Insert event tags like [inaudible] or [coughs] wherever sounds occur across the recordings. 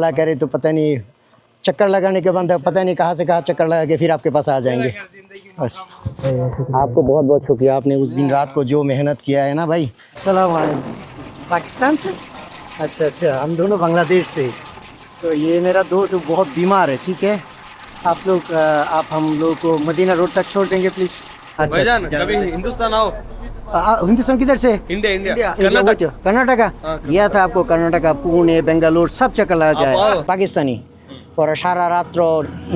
अल्लाह करे तो पता नहीं चक्कर लगाने के बाद पता नहीं कहाँ से कहाँ चक्कर लगा के फिर आपके पास आ जाएँगे। बस। आपको बहुत बहुत शुक्रिया। आपने उस दिन रात को जो मेहनत किया है ना भाई। सलाम पाकिस्तान से? अच्छा अच्छा। हम दोनों बांग्लादेश से। तो ये मेरा दोस्त बहुत बीमार है ठीक है? आप लोग आप हम लोग को मदीना रोड तक छोड़ देंगे प्लीज़ अच्छा। कभी हिंदुस्तान आओ। हिंदुस्तान किधर से इंडिया इंडिया इंडिया, कर्नाटक वही तो, कर्नाटका हाँ, गया था आपको कर्नाटका पुणे बेंगालुरु सब चक्कर लगा के आप आया आओ। পাকিস্তানি পরে সারা রাত্র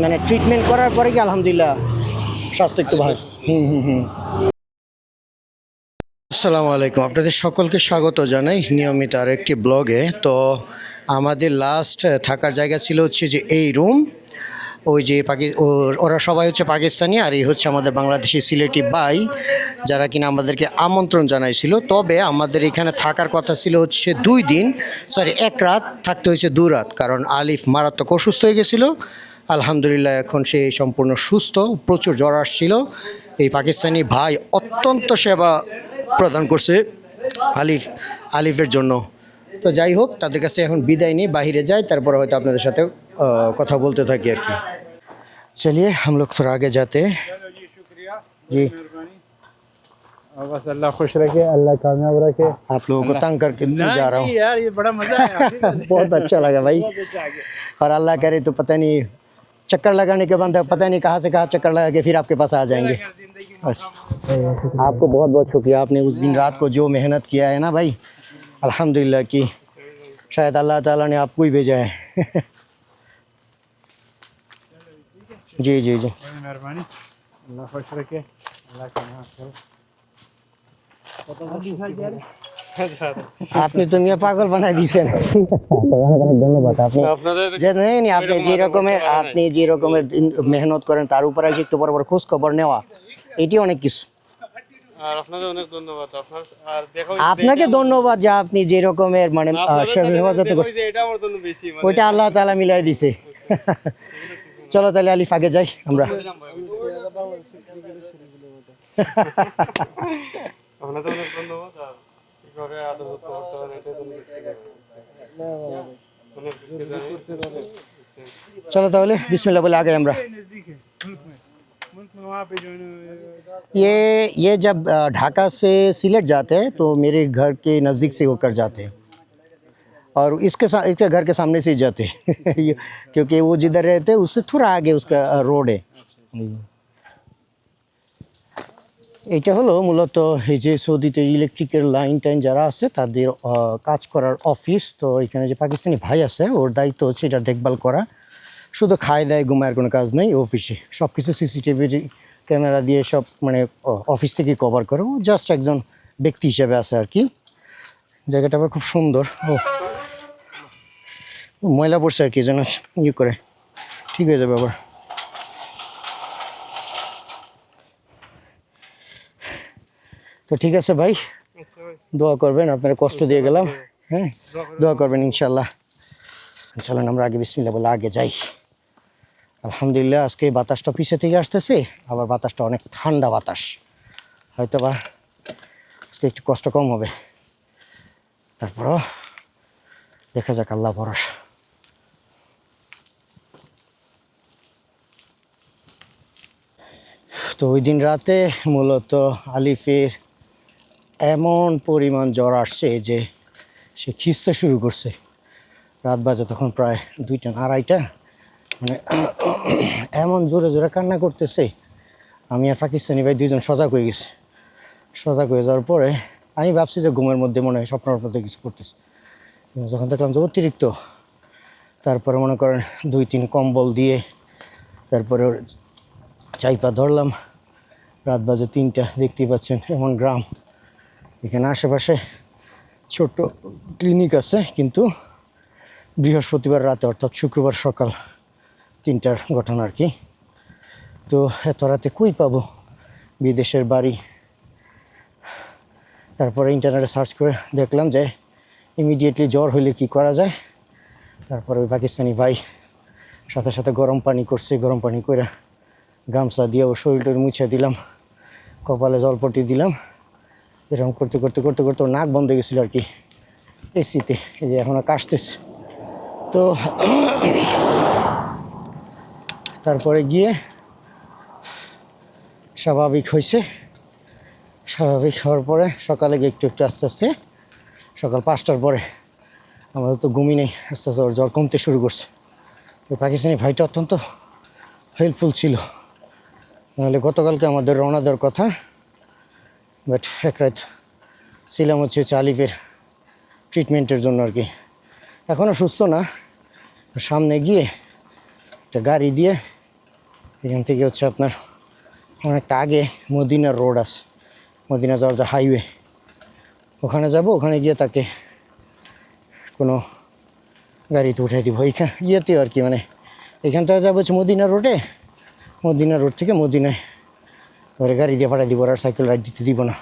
মানে ট্রিটমেন্ট করার পরে কি আলহামদুলিল্লাহ স্বাস্থ্য একটু ভালো হুম হুম হুম আসসালামু আলাইকুম আপনাদের সকলকে স্বাগত জানাই নিয়মিত আর একটি ব্লগে তো আমাদের লাস্ট থাকার জায়গা ছিল হচ্ছে যে এই রুম ওই যে পাকি ওর- সবাই হচ্ছে পাকিস্তানি আর এই হচ্ছে আমাদের বাংলাদেশি সিলেটি বাই যারা কিনা আমাদেরকে আমন্ত্রণ জানাইছিল। তবে আমাদের এখানে থাকার কথা ছিল হচ্ছে দুই দিন সরি এক রাত, থাকতে হয়েছে দু রাত। কারণ আলিফ মারাত্মক অসুস্থ হয়ে গেছিল। আলহামদুলিল্লাহ এখন সে সম্পূর্ণ সুস্থ, প্রচুর জ্বর আসছিল। এই পাকিস্তানি ভাই অত্যন্ত সেবা প্রদান করছে আলিফ, আলিফের জন্য। তো যাই হোক, তাদের কাছে এখন বিদায় নিয়ে বাহিরে যায় তারপরে হয়তো আপনাদের সাথে কথা বলতে থাকি আর কি। चलिए हम लोग थोड़ा आगे जाते हैं। जी। बस अल्लाह खुश रखे अल्लाह कामयाब रखे। आप लोगों को तंग करके नहीं जा रहा हूँ। यार ये बड़ा मज़ा है [laughs] बहुत अच्छा लगा भाई। और अल्लाह करे तो पता नहीं चक्कर लगाने के बाद पता नहीं कहाँ से कहाँ चक्कर लगा के फिर आपके पास आ जाएँगे। बस। आपको बहुत बहुत शुक्रिया आपने उस दिन रात को जो मेहनत किया है ना भाई अल्हम्दुलिल्लाह की। शायद अल्लाह ताला ने आपको ही भेजा है। [laughs] जी जी जी मेहरबानी अल्लाह खुश रखे अल्लाह कामयाब करे আপনি তো মিয়া পাগল বানাই দিয়েছেন অনেক অনেক ধন্যবাদ আপনি আপনাদের যে নেই নি, আপনি যে রকমের আপনি যে রকমের দিন- মেহনত করেন তার উপরে যে একটু বড় বড় খোঁজ খবর নেওয়া এটি অনেক কিছু আর আপনাদের অনেক ধন্যবাদ আপনার আর দেখো আপনাকে ধন্যবাদ যে আপনি যে রকমের মানে আহ, সে হেফাজতে দেখো করছেন যে এটা আমার জন্য বেশি মানে ওইটা আল্লাহ তালা মিলাই দিছে চলো তাহলে আলিফ আগে যাই আমরা আপনাদের অনেক ধন্যবাদ আর কি করে আদর যত্ন করতে হবে এটার জন্য অনেক কিছু জানি। চলো তাহলে বিসমিল্লাহ বলে আগে আমরা नजदीक है मुल्क में मुल्क में वहाँ पे जो है ना, ये ये जब अ, ढाका से सिलेट जाते हैं तो मेरे घर के नज़दीक से होकर जाते हैं और इसके सा इसके घर के सामने से ही जाते हैं [laughs] ये- क्योंकि वो जिधर रहते हैं उससे थोड़ा आगे उसका अ, रोड है এটা হলো মূলত এই যে সৌদিতে ইলেকট্রিকের লাইন টাইন যারা আছে তাদের আহ, কাজ করার অফিস তো এখানে যে পাকিস্তানি ভাই আছে ওর দায়িত্ব হচ্ছে এটা দেখভাল করা শুধু খায় দায় ঘুমায়ের কোনো কাজ নেই অফিসে সব কিছু সিসিটিভি ক্যামেরা দিয়ে সব মানে অ- অফিস থেকে কভার করে ও জাস্ট একজন ব্যক্তি হিসেবে আছে আর কি জায়গাটা আবার খুব সুন্দর ও ও, ময়লা পড়ছে আর কি, যেন ইয়ে করে। ঠিক হয়ে যাবে আবার। তো ঠিক আছে ভাই, দোয়া করবেন, আপনারা কষ্ট দিয়ে গেলাম। হ্যাঁ দোয়া করবেন ইনশাল্লাহ চলেন আমরা আগে বিসমিল্লা বলে আগে যাই। আলহামদুলিল্লাহ, আজকে বাতাসটা পিছে থেকে আসতেছে, আবার বাতাসটা অনেক ঠান্ডা বাতাস। হয়তো বা আজকে একটু কষ্ট কম হবে। তারপরও দেখা যাক, আল্লাহ ভরসা। তো ওই দিন রাতে মূলত আলিফের এমন পরিমাণ জ্বর আসছে যে সে খিস্তে শুরু করছে। রাত বাজে তখন প্রায় দুইটা আড়াইটা। মানে [clears throat] এমন জোরে জোরে কান্না করতেছে, আমি আর পাকিস্তানি ভাই দুইজন সজাগ হয়ে গেছি। সজাগ হয়ে যাওয়ার পরে আমি ভাবছি যে ঘুমের মধ্যে মনে হয় স্বপ্নের মধ্যে কিছু করতেছে। যখন দেখলাম যে অতিরিক্ত, তারপরে মনে করেন দুই তিন কম্বল দিয়ে, তারপরে চাইপা ধরলাম। রাত বাজে তিনটা, দেখতেই পাচ্ছেন এমন গ্রাম। এখানে আশেপাশে ছোট্ট ক্লিনিক আছে, কিন্তু বৃহস্পতিবার রাতে, অর্থাৎ শুক্রবার সকাল তিনটার ঘটনা আর কি। তো এত রাতে কই পাবো? বিদেশের বাড়ি। তারপরে ইন্টারনেটে সার্চ করে দেখলাম যে ইমিডিয়েটলি জ্বর হইলে কি করা যায়। তারপরে ওই পাকিস্তানি ভাই সাথে সাথে গরম পানি করছে, গরম পানি করে গামছা দিয়ে ও শরীরটা মুছে দিলাম, কপালে জলপটি দিলাম। এরকম করতে করতে করতে করতে ওর নাক বন্ধ গেছিল আর কি এসিতে এই যে এখনও কাশতেছে। তো তারপরে গিয়ে স্বাভাবিক হয়েছে। স্বাভাবিক হওয়ার পরে সকালে গিয়ে একটু একটু আস্তে আস্তে সকাল পাঁচটার পরে আমাদের তো ঘুমি নেই, আস্তে আস্তে ওর জ্বর কমতে শুরু করছে। ওই পাকিস্তানি ভাইটা অত্যন্ত হেল্পফুল ছিল। নাহলে গতকালকে আমাদের রওনা দেওয়ার কথা বাট এক রাত ছিলাম হচ্ছে হচ্ছে আলিফের ট্রিটমেন্টের জন্য আর কি। এখনও সুস্থ না, সামনে গিয়ে একটা গাড়ি দিয়ে এখান থেকে হচ্ছে আপনার অনেকটা আগে মদিনা রোড আছে, মদিনা যাওয়ার যে হাইওয়ে ওখানে যাব, ওখানে গিয়ে তাকে কোনো গাড়িতে উঠাই দিব। এইখান ইয়েতেও আর কি মানে এখান থেকে যাব হচ্ছে মদিনা রোডে মদিনা রোড থেকে মদিনায়। পরে গাড়ি দিয়ে পাঠিয়ে দিব আর সাইকেল রাইড দিতে দিব না।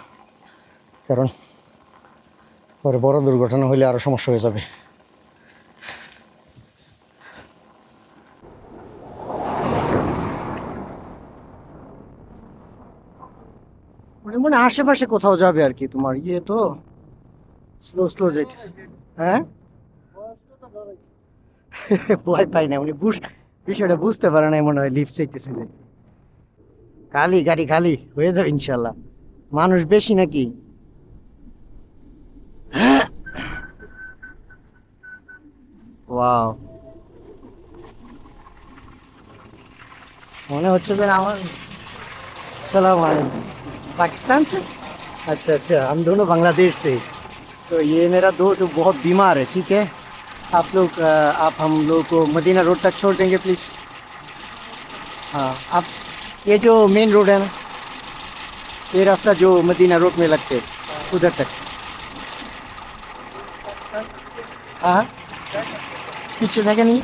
কারণ পরে বড় দুর্ঘটনা হলে আরও সমস্যা হয়ে যাবে। মনে মনে আশেপাশে কোথাও যাবে আর কি তোমার। ইয়ে তো স্লো স্লো যেতে হ্যাঁ? ভয় পাই না, উনি বুঝ বিষয়টা বুঝতে পারে না মনে হয় লিফট চাইতেছে যে খালি গাড়ি খালি হয়ে যাবে ইনশাল্লাহ মানুষ বেশি নাকি ওয়াও মনে হচ্ছে যে আমার सलाम वालेकुम पाकिस्तान से अच्छा अच्छा हम दोनों बांग्लादेश से तो ये मेरा दोस्त बहुत बीमार है ठीक है आप लोग अ, आप हम लोग को मदीना रोड तक छोड़ देंगे प्लीज़ हाँ आप ये जो मेन रोड है ना ये रास्ता जो मदीना रोड में लगते है, उधर तक हाँ पीछे जगह नहीं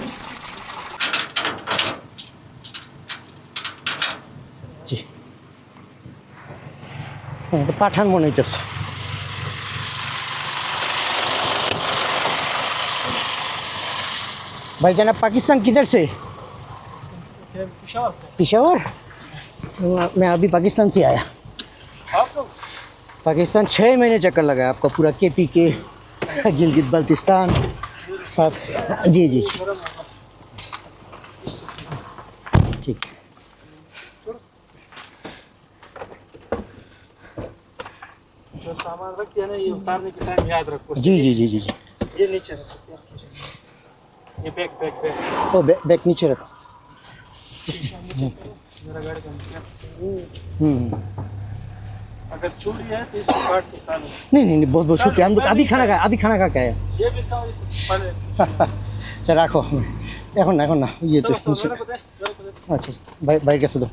জি হ্যাঁ, এটা পাঠান মনে হইতেছে भाईजान आप पाकिस्तान किधर से? पिशावर मैं अभी पाकिस्तान से आया। पाकिस्तान छः महीने चक्कर लगाया आपका पूरा के पी के गिलगित बल्तिस्तान साथ जी जी। ठीक। जो सामान रखते हैं ना ये उतारने के टाइम याद रखो। जी जी जी जी जी। ये नीचे रख सकते हैं आपके। ये बैग बैग बैग ओ बै, बैग नीचे रखो मेरा गाड़ी का कैप हम्म अगर चोरी है तो इसको काट के उतार लो नहीं नहीं नहीं बहुत बहुत शुक्रिया हम लोग अभी खाना खाया अभी खाना खा के आया ये भी था पहले আচ্ছা রাখো এখন না এখন না ইয়ে तो चलो, चलो, मेरे को दे, मेरे को दे। अच्छा भाई भाई कैसे दो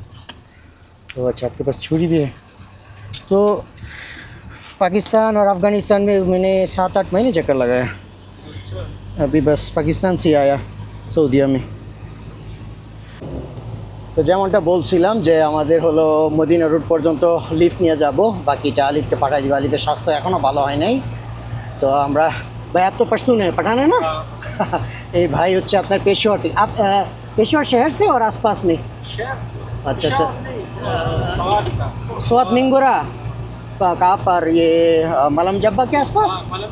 तो अच्छा आपके पास छुरी भी है तो पाकिस्तान और अफ़गानिस्तान में मैंने सात आठ महीने चक्कर लगाया अभी बस पाकिस्तान से आया সৌদিয়া में তো যেমনটা বলছিলাম যে আমাদের হলো মদিনা রোড পর্যন্ত লিফট নিয়ে যাব বাকিটা আলিফকে পাঠাই দিব আলিফের স্বাস্থ্য এখনও ভালো হয় নাই তো আমরা ভাই आप तो पश्तून है पठान है ना [laughs] এই ভাই হচ্ছে আপনার পেশোয়ার থেকে आप अ, पेशोर शहर से और आसपास में शहर से। अच्छा अच्छा नहीं, अ, सवाल था स्वात मिंगोरा का- कहाँ पर ये अ, मलम जब्बा के आसपास हाँ, मतलब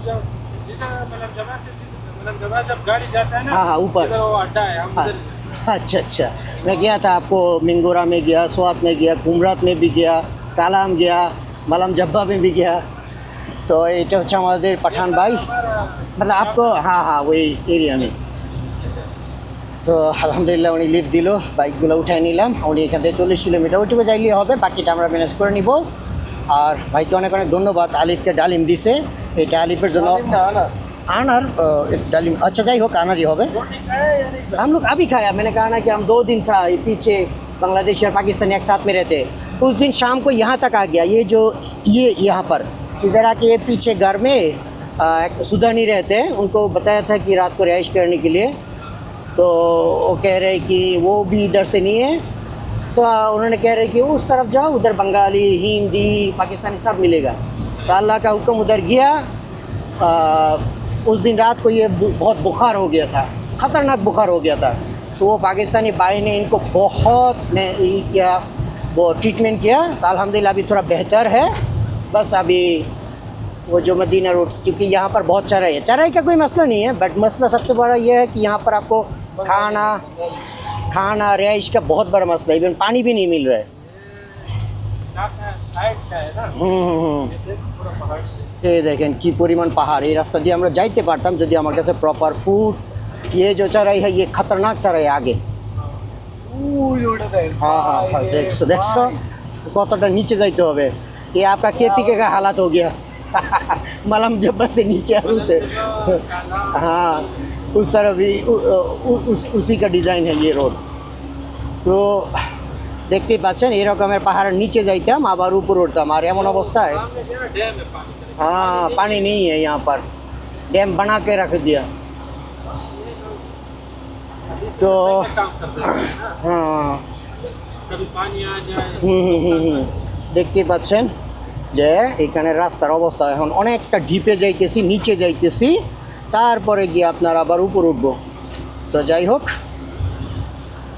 जब जिधर मतलब जगह से जिधर- मतलब जगह जब गाड़ी जाता है ना हाँ, हाँ, ऊपर। इधर वो अड्डा है हम हाँ, उधर अच्छा अच्छा मैं गया था आपको मिंगोरा में गया स्वात में गया कुमरात में भी गया कालाम गया मलम जब्बा में भी गया तो এটা হচ্ছে আমাদের পাঠান ভাই मतलब आपको हाँ हाँ वही एरिया में তো আলহামদুলিল্লাহ উনি লিফট দিল বাইকগুলো উঠাই নিলাম উনি এখান থেকে চল্লিশ কিলোমিটার ওইটুকু যাইলে হবে বাকিটা আমরা ম্যানেজ করে নিব আর ভাইকে অনেক অনেক ধন্যবাদ আলিফকে ডালিম দিছে এটা আলিফের জন্য आनर डाली अच्छा जाए हो आनर ही होगा हम लोग अभी खाया। मैंने कहा ना कि हम दो दिन था पीछे बांग्लादेश और पाकिस्तानी एक साथ में रहते। उस दिन शाम को यहाँ तक आ गया। ये जो ये यहाँ पर। इधर आके ये पीछे घर में सुधानी रहते हैं। उनको बताया था कि रात को रिहाइश करने के लिए। तो वो कह रहे कि वो भी इधर से नहीं है। तो उन्होंने कह रहे कि उस तरफ़ जाओ उधर बंगाली हिंदी पाकिस्तानी सब मिलेगा। तो अल्लाह का हुक्म उधर गया। आ, उस दिन रात को ये बहुत बुखार हो गया था। ख़तरनाक बुखार हो गया था। तो वो पाकिस्तानी भाई ने इनको बहुत ने किया वो ट्रीटमेंट किया। तो अल्हम्दुलिल्लाह अभी थोड़ा बेहतर है। बस अभी वो जो मदीना रोड क्योंकि यहाँ पर बहुत चराई है। चराई का कोई मसला नहीं है बट मसला सबसे बड़ा ये है कि यहाँ पर आपको खाना खाना रिहाइश का बहुत बड़ा मसला है। इवन पानी भी नहीं मिल रहा है। সাইড का है ना হুম হুম হুম पूरा पहाड़ এই দেখেন কি পরিমাণ পাহাড় এই রাস্তা দিয়ে আমরা যাইতে পারতাম যদি আমার কাছে প্রপার ফুড ये जो चराई है ये खतरनाक चराई है आगे हाँ हाँ हाँ देखो देखो কতটা নিচে যাইতে হবে ये आपका केपीके का हालत हो गया मलम जब्बा से नीचे और ऊंचे हाँ उस तरफ भी उ, उ, उस, उसी का डिज़ाइन है ये रोड তো দেখতেই পাচ্ছেন এরকমের পাহাড়ের নিচে যাইতাম আবার উপর উঠতাম আর এমন অবস্থায় सामने जो है डैम है पानी चले हाँ पानी नहीं है यहाँ पर डैम बना के रख दिया तो काम करते हैं ना हाँ कभी पानी आ जाए হুম হুম হুম হুম দেখতেই পাচ্ছেন যে এখানে রাস্তার অবস্থা এখন অনেকটা ডিপে যাইতেছি নিচে যাইতেছি তারপরে গিয়ে আপনার আবার উপর উঠবো তো যাই হোক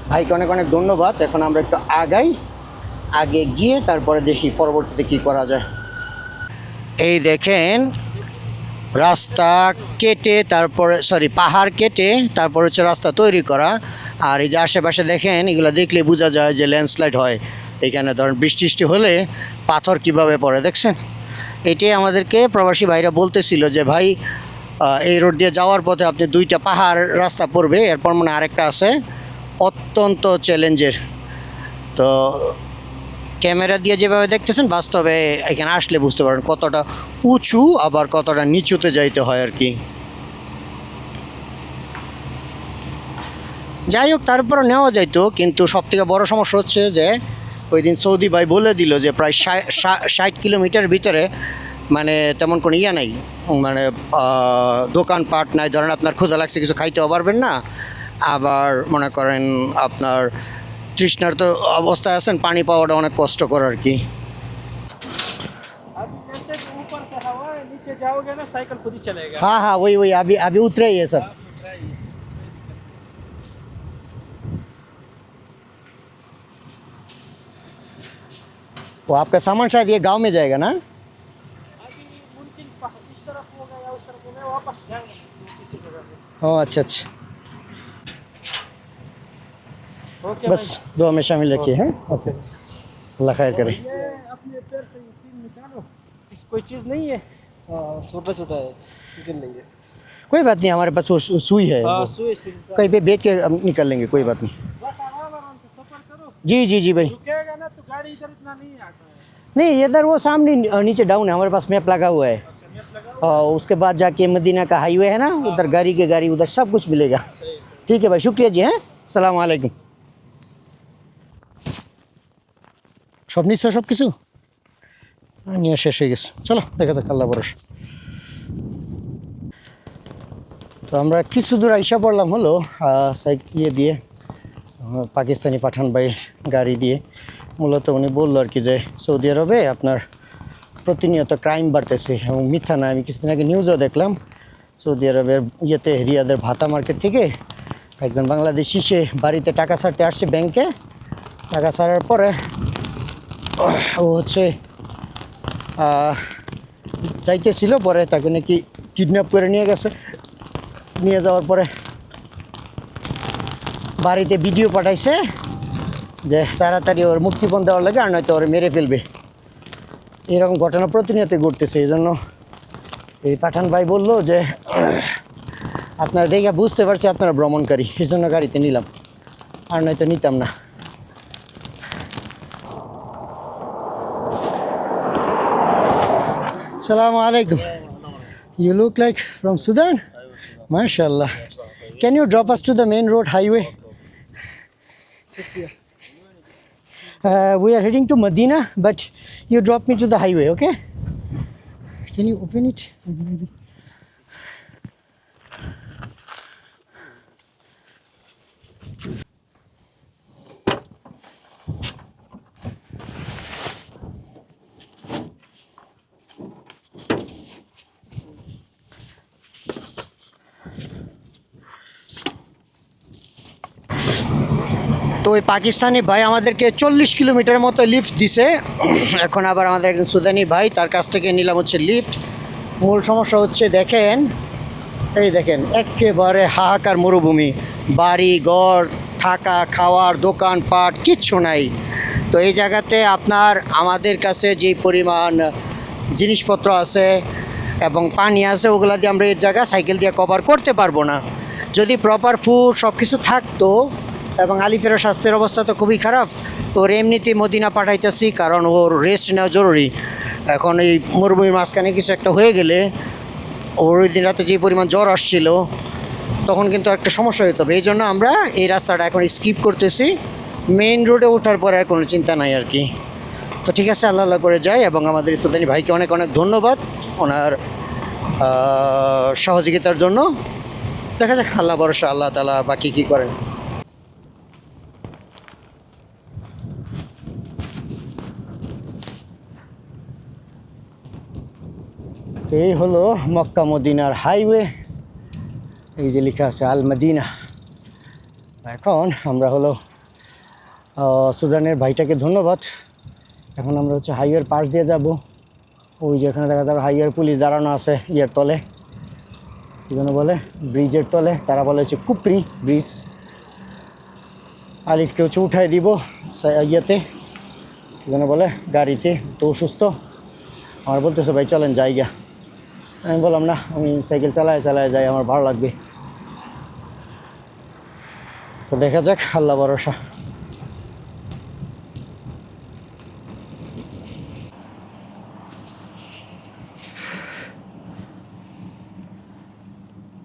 ভাইকে অনেক অনেক ধন্যবাদ এখন আমরা একটু আগাই আগে গিয়ে তারপরে দেখি পরবর্তীতে কী করা যায় এই দেখেন, রাস্তা কেটে তারপরে সরি পাহাড় কেটে তারপর হচ্ছে রাস্তা তৈরি করা। আর এই যে আশেপাশে দেখেন, এগুলো দেখলে বোঝা যায় যে ল্যান্ডস্লাইড হয়। এখানে ধরেন বৃষ্টি টিষ্টি হলে পাথর কীভাবে পড়ে, দেখছেন? এটাই আমাদেরকে প্রবাসী ভাইরা বলতেছিল যে, ভাই এই রোড দিয়ে যাওয়ার পথে আপনি দুইটা পাহাড় রাস্তা পড়বে। এরপর মনে আরেকটা আছে, অত্যন্ত চ্যালেঞ্জের তো ক্যামেরা দিয়ে যেভাবে দেখতেছেন, বাস্তবে এখানে আসলে বুঝতে পারেন কতটা উঁচু, আবার কতটা নিচুতে যাইতে হয় আর কি। যাই হোক তারপরে নেওয়া যাইতো, কিন্তু সবথেকে বড় সমস্যা হচ্ছে যে, ওই দিন সৌদি ভাই বলে দিল যে প্রায় ষাট কিলোমিটার ভিতরে মানে তেমন কোনো ইয়া নাই মানে দোকানপাট নাই। ধরেন আপনার ক্ষুধা লাগছে, কিছু খাইতেও পারবেন না। আবার মনে করেন আপনার তৃষ্ণার তো অবস্থায় আছেন পানি পাওয়াটা অনেক কষ্টকর আর কি अभी जैसे ऊपर से हवा है नीचे जाओगे ना साइकिल खुद ही चलेगा हाँ हाँ वही वही अभी अभी उतरे ही है सब वो आपका सामान शायद ये गांव में जाएगा ना अभी मुमकिन पह- बस दुआ में शामिल रखिए हैं? अल्लाह खैर करे। कोई चीज़ नहीं है? हाँ, छोटा छोटा है। लेंगे। कोई बात नहीं हमारे पास वो सुई है। कहीं पे बेच के निकल लेंगे कोई बात नहीं। जी जी जी भाई। नहीं इधर वो सामने नीचे डाउन है हमारे पास मैप लगा हुआ है। और उसके बाद जाके मदीना का हाईवे है ना उधर गाड़ी के गाड़ी उधर सब कुछ मिलेगा। ठीक है भाई शुक्रिया जी हैं? सलामकुम সব নিশ্চয় সব কিছু আর নিয়ে শেষ হয়ে গেছে। চলো, দেখা যাক, আল্লাহ বরস তো আমরা কিছু দূর আইসা পড়লাম হলো ইয়ে দিয়ে পাকিস্তানি পাঠান ভাই গাড়ি দিয়ে। মূলত উনি বলল আর কি যে, সৌদি আরবে আপনার প্রতিনিয়ত ক্রাইম বাড়তেছে এবং মিথ্যা না, আমি কিছুদিন আগে নিউজও দেখলাম, সৌদি আরবের ইয়েতে রিয়াদের ভাতা মার্কেট থেকে একজন বাংলাদেশি সে বাড়িতে টাকা ছাড়তে আসছে ব্যাংকে টাকা ছাড়ার পরে ও হচ্ছে যাইতেছিল, পরে তাকে নাকি কিডন্যাপ করে নিয়ে গেছে। নিয়ে যাওয়ার পরে বাড়িতে ভিডিও পাঠাইছে যে তাড়াতাড়ি ওর মুক্তিপণ দেওয়ার লাগে, আর নয়তো ওর মেরে ফেলবে। এরকম ঘটনা প্রতিনিয়ত ঘটতেছে, এই জন্য এই পাঠান ভাই বলল যে, আপনারা দেখে বুঝতে পারছি আপনারা ভ্রমণকারী, এই জন্য গাড়িতে নিলাম। আর নয়তো নিতাম না। Assalamu alaikum. You look like from Sudan? MashaAllah. Can you drop us to the main road highway? Uh, we are heading to Medina, but you drop me to the highway, okay? Can you open it? ওই পাকিস্তানি ভাই আমাদেরকে চল্লিশ kilometre মতো lift দিছে। এখন আবার আমাদের একজন সুদানি ভাই, তার কাছ থেকে নিলাম হচ্ছে লিফট মূল সমস্যা হচ্ছে, দেখেন, এই দেখেন, একেবারে হাহাকার মরুভূমি। বাড়ি, ঘর, থাকা, খাওয়ার দোকানপাট কিচ্ছু নাই। তো এই জায়গাতে আপনার আমাদের কাছে যে পরিমাণ জিনিসপত্র আছে এবং পানি আছে, ওগুলা দিয়ে আমরা এই জায়গা সাইকেল দিয়ে কভার করতে পারব না। যদি প্রপার ফুড সব কিছু থাকতো এবং আলিফের স্বাস্থ্যের অবস্থা তো খুবই খারাপ। ওর এমনিতেই মদিনা পাঠাইতেছি কারণ ওর রেস্ট নেওয়া জরুরি। এখন এই মরুভূমির মাঝখানে কিছু একটা হয়ে গেলে ওর ওই দিন রাতে যে পরিমাণ জ্বর আসছিল, তখন কিন্তু একটা সমস্যা হতে হবে। এই জন্য আমরা এই রাস্তাটা এখন স্কিপ করতেছি। মেইন রোডে ওঠার পরে আর কোনো চিন্তা নাই আর কি। তো ঠিক আছে, আল্লাহ আল্লাহ করে যাই এবং আমাদের সুদানি ভাইকে অনেক অনেক ধন্যবাদ ওনার সহযোগিতার জন্য। দেখা যাক, আল্লাহ ভরসা, আল্লাহ তালা বাকি কী করেন। এই হলো মক্কা মদিনার হাইওয়ে। এই যে লেখা আছে আল মদিনা। এখন আমরা হলো সুদানের ভাইটাকে ধন্যবাদ। এখন আমরা হচ্ছে হাইওয়ের পাশ দিয়ে যাব। ওই যে এখানে দেখা যাবে হাইওয়ের পুলিশ দাঁড়ানো আছে ইয়ের তলে। কী যেন বলে? ব্রিজের তলে। তারা বলে হচ্ছে কুপরি ব্রিজ। আলিফকে হচ্ছে উঠাই দিব ইয়েতে। কী যেন বলে? গাড়িতে। তো অসুস্থ। আমার বলতেছে, ভাই, চলেন, জায়গা। আমি বললাম না আমি সাইকেল চালায় চালায় যাই, আমার ভালো লাগবে। তো দেখা যাক, আল্লাহ ভরসা।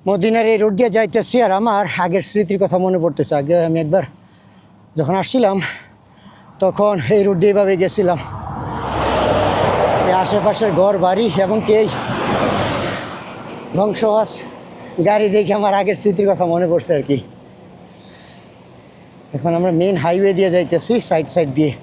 মদিনার এই রোড দিয়ে যাইতেছি আর আমার আগের স্মৃতির কথা মনে পড়তেছে। আগে আমি একবার যখন আসছিলাম, তখন এই রোড দিয়ে এভাবে গেছিলাম। আশেপাশের ঘর বাড়ি এবং কে ধ্বংসবাস গাড়ি দেখে আমার আগের স্মৃতির কথা মনে পড়ছে আর কি। এখন আমরা মেন হাইওয়ে দিয়ে যাইতেছি সাইড সাইড দিয়ে।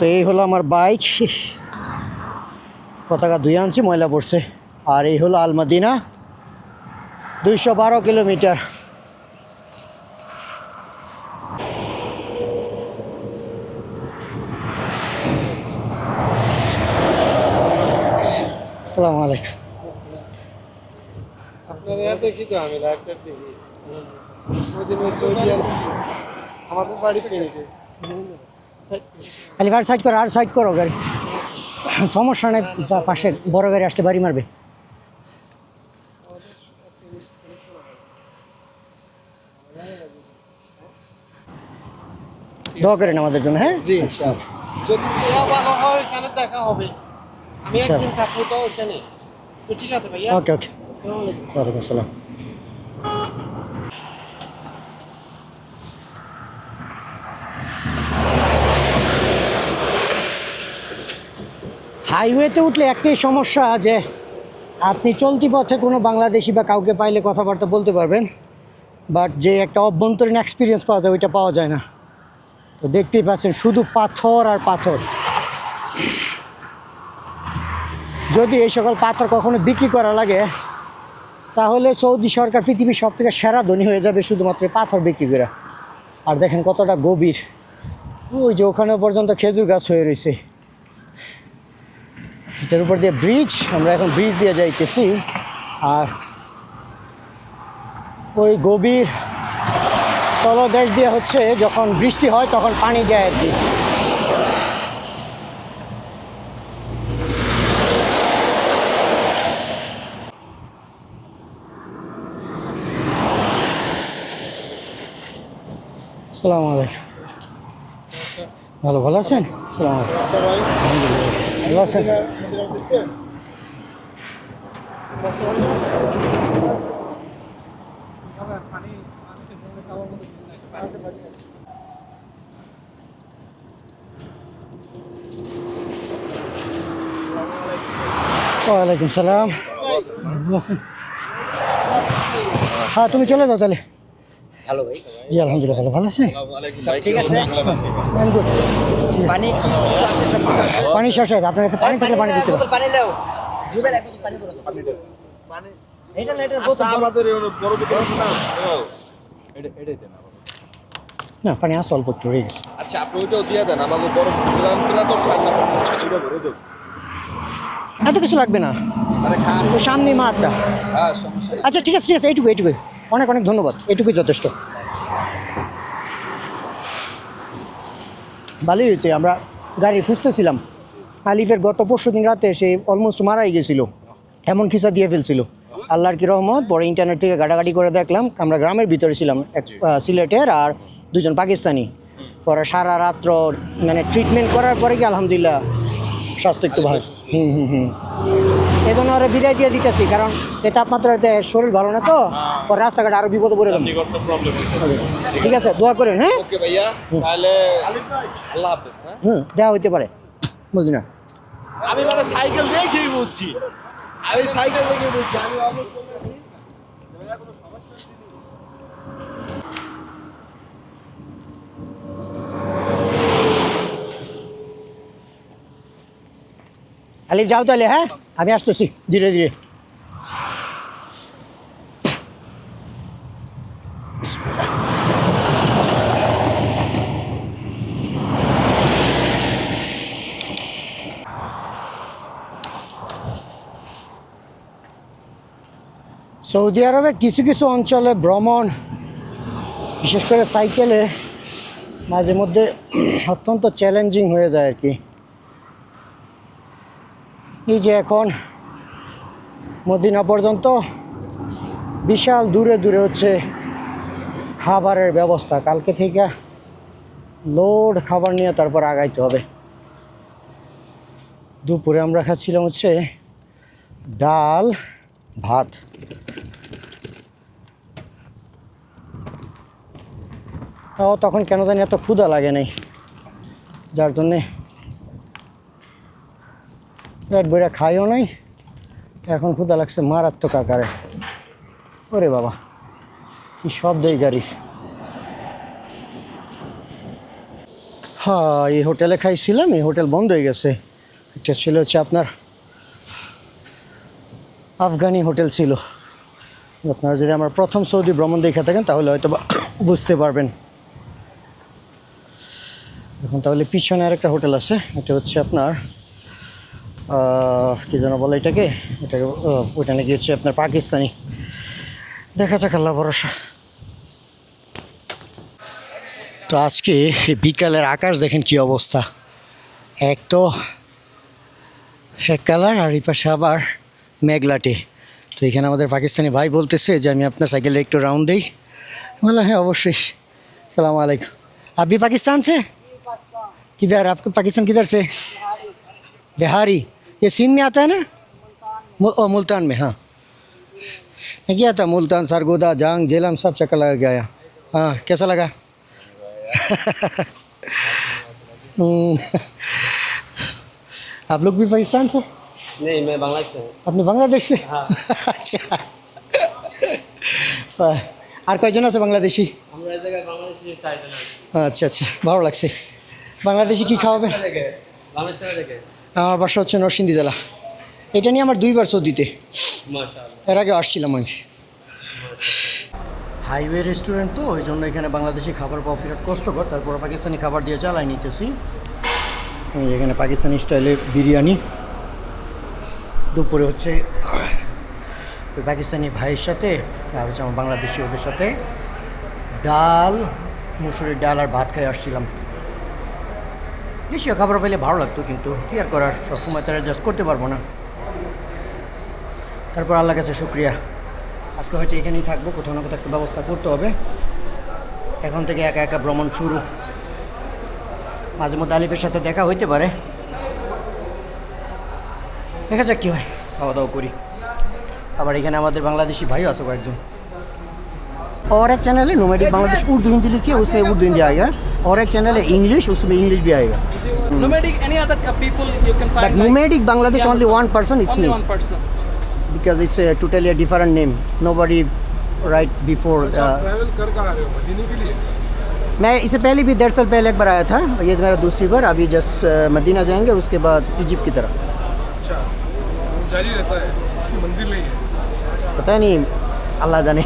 তো এই হলো আমার বাইক পতাকা ধুয়ে আনছি, ময়লা পড়ছে। আর এই হলো আলমাদিনা, দুইশো বারো কিলোমিটার। আসসালামু আলাইকুম। আমাদের বাড়ি পেয়েছে খালি আর সাইড করো আর সাইড করো গাড়ি। সমস্যা নেই পাশে বড় গাড়ি আসলে বাড়ি মারবে। দোয়া করেন আমাদের জন্য হ্যাঁ? জি যদি ভালো হয় এখানে দেখা হবে। আমি। একদিন থাকব তো ওখানে তো ঠিক আছে ভাইয়া। ওকে ওকে। ওয়ালাইকুম আসসালাম। হাইওয়েতে উঠলে একটাই সমস্যা যে আপনি চলতি পথে কোনো বাংলাদেশি বা কাউকে পাইলে কথাবার্তা বলতে পারবেন বাট যে একটা অভ্যন্তরীণ এক্সপিরিয়েন্স পাওয়া যায়, ওইটা পাওয়া যায় না। তো দেখতেই পাচ্ছেন, শুধু পাথর আর পাথর। যদি এই সকল পাথর কখনো বিক্রি করা লাগে, তাহলে সৌদি সরকার পৃথিবীর সব থেকে সেরা ধনী হয়ে যাবে শুধুমাত্র পাথর বিক্রি করে। আর দেখেন কতটা গভীর। ওই যে ওখানে পর্যন্ত খেজুর গাছ হয়ে রয়েছে। এটার উপর দিয়ে ব্রিজ আমরা এখন ব্রিজ দিয়ে যাইতেছি। আর ওই গভীর তলদেশ দিয়ে হচ্ছে যখন বৃষ্টি হয় তখন পানি যায় আর কি। সালাম আলাইকুম। ভালো ভালো আছেন? সালাম আলাইকুম। ভালো আছেন ওয়ালাইকুম সালাম। ভালো আছেন? হ্যাঁ তুমি চলে যাও তাহলে। ভালো ভাই। জি আলহামদুলিল্লাহ ভালো ভালো আছেন ঠিক আছে। পানি পানি শেষ হয়ে আপনার কাছে পানি থাকলে পানি দিতে পানি দাও। এটা না? পানি আসো অল্প একটু রয়ে গেছে আচ্ছা আপনি ওইটাও দিয়ে দেন। আমাকে বড় তুলা তো ঠান্ডা ছিল ভরে দেব। এত কিছু লাগবে না। সামনে মাঠটা হ্যাঁ আচ্ছা ঠিক আছে ঠিক আছে এইটুকু এইটুকুই। অনেক অনেক ধন্যবাদ। এটুকুই যথেষ্ট। ভালোই হয়েছে, আমরা গাড়ি খুঁজতেছিলাম। আলিফের গত পরশু দিন রাতে সে অলমোস্ট মারাই গেছিল, এমন খিসা দিয়ে ফেলছিল। আল্লাহর কি রহমত, পরে ইন্টারনেট থেকে গাড়াগাড়ি করে দেখলাম, আমরা গ্রামের ভিতরে ছিলাম, এক সিলেটের আর দুজন পাকিস্তানি। পরে সারা রাত্র মানে ট্রিটমেন্ট করার পরে কি আলহামদুলিল্লাহ, স্বাস্থ্য একটু ভালো। হুম হুম হুম। এই জন্য ওরা বিদায় দিয়ে দিতেছি কারণ এই তাপমাত্রাতে শরীর ভালো না তো ওর রাস্তাঘাট আরও বিপদে পড়ে যাবে। ঠিক আছে দোয়া করেন হ্যাঁ? ওকে ভাইয়া তাহলে আল্লাহ হাফেজ হ্যাঁ? হুম দেওয়া হইতে পারে। বুঝলি না? আমি মানে সাইকেল দেখেই বুঝছি। আমি সাইকেল দেখে বুঝছি। আমি অবশ্য বলেছি, ভাইয়া কোনো সমস্যা নেই। আলিফ যাও তাহলে হ্যাঁ? আমি আসতেছি। ধীরে ধীরে। সৌদি আরবে কিছু কিছু অঞ্চলে ভ্রমণ, বিশেষ করে সাইকেলে মাঝে মধ্যে অত্যন্ত চ্যালেঞ্জিং হয়ে যায় আর কি। এই যে এখন মদিনা পর্যন্ত বিশাল দূরে দূরে হচ্ছে খাবারের ব্যবস্থা। কালকে থেকে লোড খাবার নিয়ে তারপর আগাইতে হবে। দুপুরে আমরা খাচ্ছিলাম হচ্ছে ডাল, ভাত। তাও তখন কেন জানি এত ক্ষুধা লাগে নাই। যার জন্যে পেট বইরা খাইও নাই। এখন ক্ষুধা লাগছে মারাত্মক আকারে। ওরে বাবা, কি শব্দ এই গাড়ির। হ্যাঁ এই হোটেলে খাইছিলাম, এই হোটেল বন্ধ হয়ে গেছে। এটা ছিল হচ্ছে আপনার আফগানি হোটেল ছিল। আপনারা যদি আমার প্রথম সৌদি ভ্রমণ দেখে থাকেন, তাহলে হয়তো [coughs] বুঝতে পারবেন। এখন তাহলে পিছনে আর একটা হোটেল আছে, এটা হচ্ছে আপনার কি যেন বলে এটাকে এটাকে আহ, ওইটা নাকি হচ্ছে আপনার পাকিস্তানি দেখা যাক আল্লাহ ভরসা তো আজকে এই বিকালের আকাশ দেখেন কি অবস্থা এক তো এক কালার আর এই পাশে আবার মেঘলাটে তো এখানে আমাদের পাকিস্তানি ভাই বলতেছে যে আমি আপনার সাইকেলে একটু রাউন্ড দিই বললাম হ্যাঁ অবশ্যই সালাম আলাইকুম আপনি পাকিস্তান से किधर आपको पाकिस्तान किधर से बिहारी ये सीन में आता है ना मु- ओ, मुल्तान में हाँ मैं गया था मुल्तान सरगोदा जांग झेलम सब चक्कर लगा के आया हाँ कैसा लगा हम्म, [laughs] आप लोग भी पाकिस्तान से नहीं मैं बांग्लादेश से हूँ আপনি বাংলাদেশ से [laughs] আচ্ছা আহ, আর কয়জন আছে বাংলাদেশি আমরা এই জায়গায় বাংলাদেশি চাইছেন আচ্ছা আচ্ছা ভালো লাগছে বাংলাদেশি কি খাওয়াবে থেকে বাংলাদেশ থেকে থেকে আমার বাসা হচ্ছে নরসিংদী জেলা। এটা নিয়ে আমার দুইবার সৌদিতে। মাশাআল্লাহ। এর আগে আসছিলাম আমি। হাইওয়ে রেস্টুরেন্ট তো ওই জন্য এখানে বাংলাদেশি খাবার পাওয়া বিরাট কষ্টকর। তারপর পাকিস্তানি খাবার দিয়ে চালাই নিতেছি। এখানে পাকিস্তানি স্টাইলের বিরিয়ানি। দুপুরে হচ্ছে ওই পাকিস্তানি ভাইয়ের সাথে আর হচ্ছে আমার বাংলাদেশি ওদের সাথে। ডাল মুসুরির ডাল আর ভাত খাই আসছিলাম। দেশীয় খাবার পেলে ভালো লাগতো কিন্তু কী আর করার সবসময় তারা অ্যাডজাস্ট করতে পারবো না তারপর আল্লাহ কাছে শুক্রিয়া আজকে হয়তো এখানেই থাকবো কোথাও না কোথাও একটা ব্যবস্থা করতে হবে এখন থেকে একা একা ভ্রমণ শুরু মাঝে মধ্যে আলিফের সাথে দেখা হইতে পারে দেখা যাক কী হয় খাওয়া দাওয়া করি আবার এখানে আমাদের বাংলাদেশি ভাইও আছে কয়েকজন और एक चैनल है नोमेडिक बांग्लादेश उर्दू हिंदी लिखिए उसमें उर्दू हिंदी आएगा और एक चैनल है इंग्लिश उसमें इंग्लिश भी आएगा nomadic any other uh, people you can but find like nomadic Bangladesh only one person it's only me one person because it's a totally a different name. Nobody right before travel कर कहाँ रहे हो मदीने के लिए मैं इससे पहले भी डेढ़ साल पहले एक बार आया था ये मेरा दूसरी बार अभी जस्ट मदीना जाएँगे उसके बाद इजिप्ट की तरफ़ अच्छा जारी रहता है उसकी मंजिल नहीं है पता नहीं अल्लाह जाने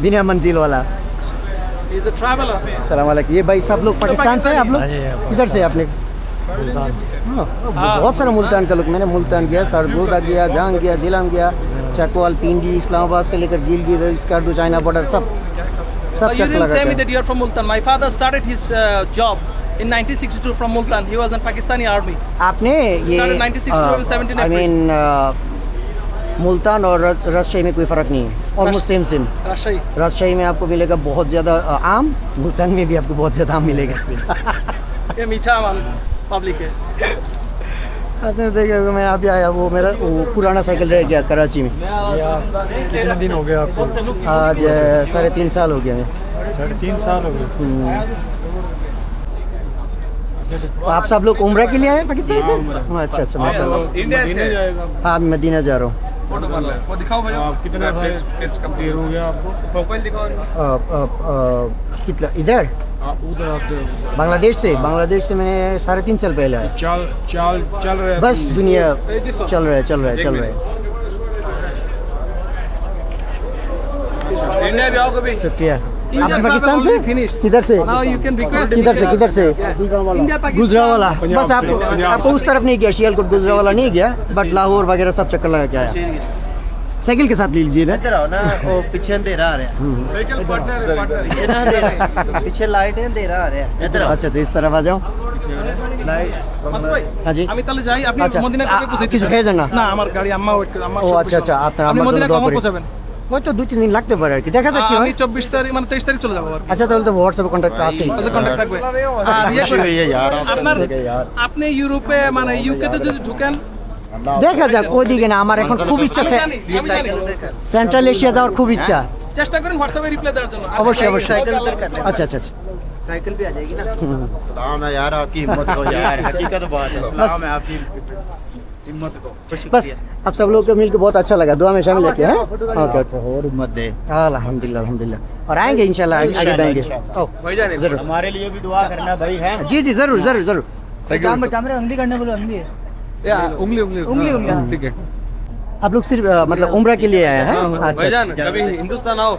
बिना मंजिल वाला. सलाम ये भाई सब लोग पाकिस्तान से आप लोग? किधर से आपने? हाँ, बहुत सारा मुल्तान का लोग। मैंने मुल्तान गया सरगोदा गया जहांग गया जिलाम गया चकवाल पिंडी इस्लामाबाद से लेकर गिलगित स्कार्दू चाइना बॉर्डर सब। सब Uh, me लगा Multan. My father started his uh, job in 1962 from Multan. He was in Pakistani army. आपने ये Started 96 to 17 I April. Mean Multan और र- राजशाही में कोई फ़र्क नहीं है। Almost same same Rajshahi. Rajshahi में आपको मिलेगा बहुत ज़्यादा आम मुल्तान में भी आपको बहुत ज़्यादा आम मिलेगा ये मीठा मान पब्लिक है। आपने देखा होगा मैं अभी आया वो मेरा वो पुराना साइकिल रह गया कराची में। कितने दिन हो गए आपको? आज साढ़े तीन साल हो गया मैं साढ़े तीन साल हो गए। हम्म। आप सब लोग उम्र के लिए आए पाकिस्तान से? अच्छा अच्छा माशाल्लाह। इंडिया से जाएगा? हाँ मैं मदीना जा रहा हूँ। वो दिखाओ भैया। आप कितना कब देर हो गया आपको। प्रोफ़ाइल दिखाओ कितना? इधर? उधर बांग्लादेश से? बांग्लादेश से मैंने साढ़े तीन साल पहले आया। चल चल चल रहा है। बस दुनिया चल रहा है चल रहा है चल रहा है। इंडिया भी आओ कभी। शुक्रिया। आप travel पाकिस्तान already से finished. किधर से Now you can request किधर से किधर से इंडिया गुजरा वाला पंजाब बस से, आपको पंजाब आपको उस तरफ नहीं गया शियालकोट गुजरा वाला नहीं गया बट लाहौर वगैरह सब चक्कर लगा के आया साइकिल के साथ ले लीजिए ना इधर आओ ना वो पीछे अंधेरा आ रहा है साइकिल पार्टनर है पार्टनर पीछे ना अंधेरा पीछे लाइट है अंधेरा आ रहा है इधर आओ अच्छा अच्छा इस तरफ आ जाओ लाइट মাস ভাই हाँ जी আমি তাহলে যাই আপনি আচ্ছা, মদিনা আ- কবে পৌঁছাইতে কিছু খেয়ে যান না? না আমার গাড়ি আম্মা ওয়েট করে আম্মা ও আচ্ছা আচ্ছা আপনার আপনি আমার মদিনা জন্য দোয়া কখন করেন। পৌঁছাবেন হয়তো দুই তিন দিন লাগতে পারে আর কি দেখা যাক কি আমি হয় চব্বিশ তারিখ মানে তেইশ তারিখ চলে যাবো আর কি আচ্ছা তাহলে তো হোয়াটসঅ্যাপে কন্ট্যাক্ট আছে আচ্ছা কন্ট্যাক্ট থাকবে আর ইয়ে করে- আপনার আপনি ইউরোপে মানে ইউকেতে যদি ঢুকেন দেখা যাক ওইদিকে না আমার এখন খুব ইচ্ছা আমি জানি আমি জানি সেন্ট্রাল এশিয়া যাওয়ার খুব ইচ্ছা চেষ্টা করেন হোয়াটসঅ্যাপে রিপ্লাই দেওয়ার জন্য আর অবশ্যই অবশ্যই साइकिल उधर कर लेना আচ্ছা আচ্ছা আচ্ছা साइकिल भी आ जाएगी ना হুম। सलाम है यार आपकी हिम्मत को यार हकीकत बात है सलाम है आपकी बस आप सब लोग को मिलकर बहुत अच्छा लगा दुआ में शामिल लेके हाँ? Okay okay. और हिम्मत दे। और आएँगे इंशाल्लाह आगे ज़रूर। हमारे लिए भी दुआ करना भाई है? जी जी ज़रूर हाँ। ज़रूर ज़रूर। करने बोलो है उंगली उंगली। उंगली उंगली। हाँ, ठीक है। आप लोग सिर्फ़ मतलब उम्र के लिए आए हैं अच्छा, अच्छा कभी हिंदुस्तान आओ।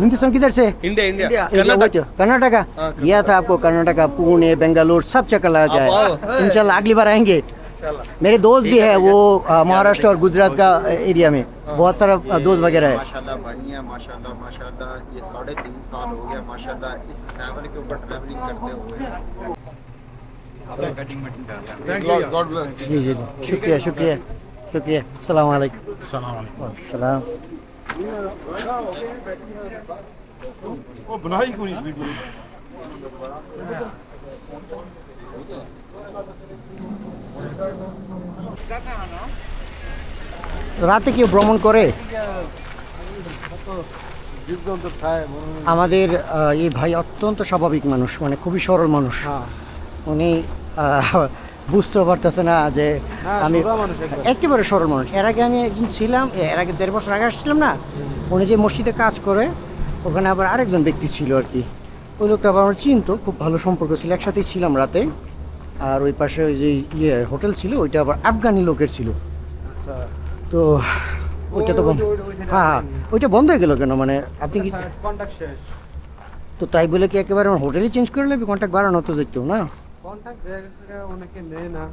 हिंदुस्तान किधर से? India India. तो, कर्नाटका। यह था आपको कर्नाटका पुणे बेंगलोर सब चक्कर लगा जाए इंशाल्लाह अगली बार आएँगे। मेरे दोस्त भी है वो महाराष्ट्र और गुजरात का एरिया में। बहुत सारा दोस्त वगैरह है। माशाल्लाह बढ़िया माशाल्लाह माशाल्लाह। ये साढ़े तीन साल हो गया माशाल्लाह। इस सेवन के ऊपर ट्रैवलिंग करते हुए। गॉड ब्लेस जी जी जी। शुक्रिया शुक्रिया शुक्रिया। सलाम वालेकुम सलाम वो बनाई इस वीडियो রাতে কেউ ভ্রমণ করে? আমাদের এই ভাই অত্যন্ত স্বাভাবিক মানুষ মানে খুবই সরল মানুষ। উনি আহ, বুঝতেও পারতেছে না যে আমি একেবারে সরল মানুষ। এর আগে আমি একজন ছিলাম এর আগে দেড় বছর আগে আসছিলাম না? উনি যে মসজিদে কাজ করে ওখানে আবার আরেকজন ব্যক্তি ছিল আর কি। ওই লোকটা আবার আমার চিনতো খুব ভালো সম্পর্ক ছিল একসাথেই ছিলাম রাতে। আর ওই পাশে ওই যে ইয়ে হোটেল ছিল ওইটা আবার আফগানি লোকের ছিল। তো ওইটা তো হ্যাঁ হ্যাঁ। ওইটা বন্ধ হয়ে গেল কেন? মানে আপনি কি কন্ট্যাক্ট শেষ। তো তাই বলে কি একেবারে আমার হোটেলই চেঞ্জ করে নেবে? কন্ট্যাক্ট বাড়ানো তো দেখতেও না। কন্ট্যাক্ট অনেকে নেয় না।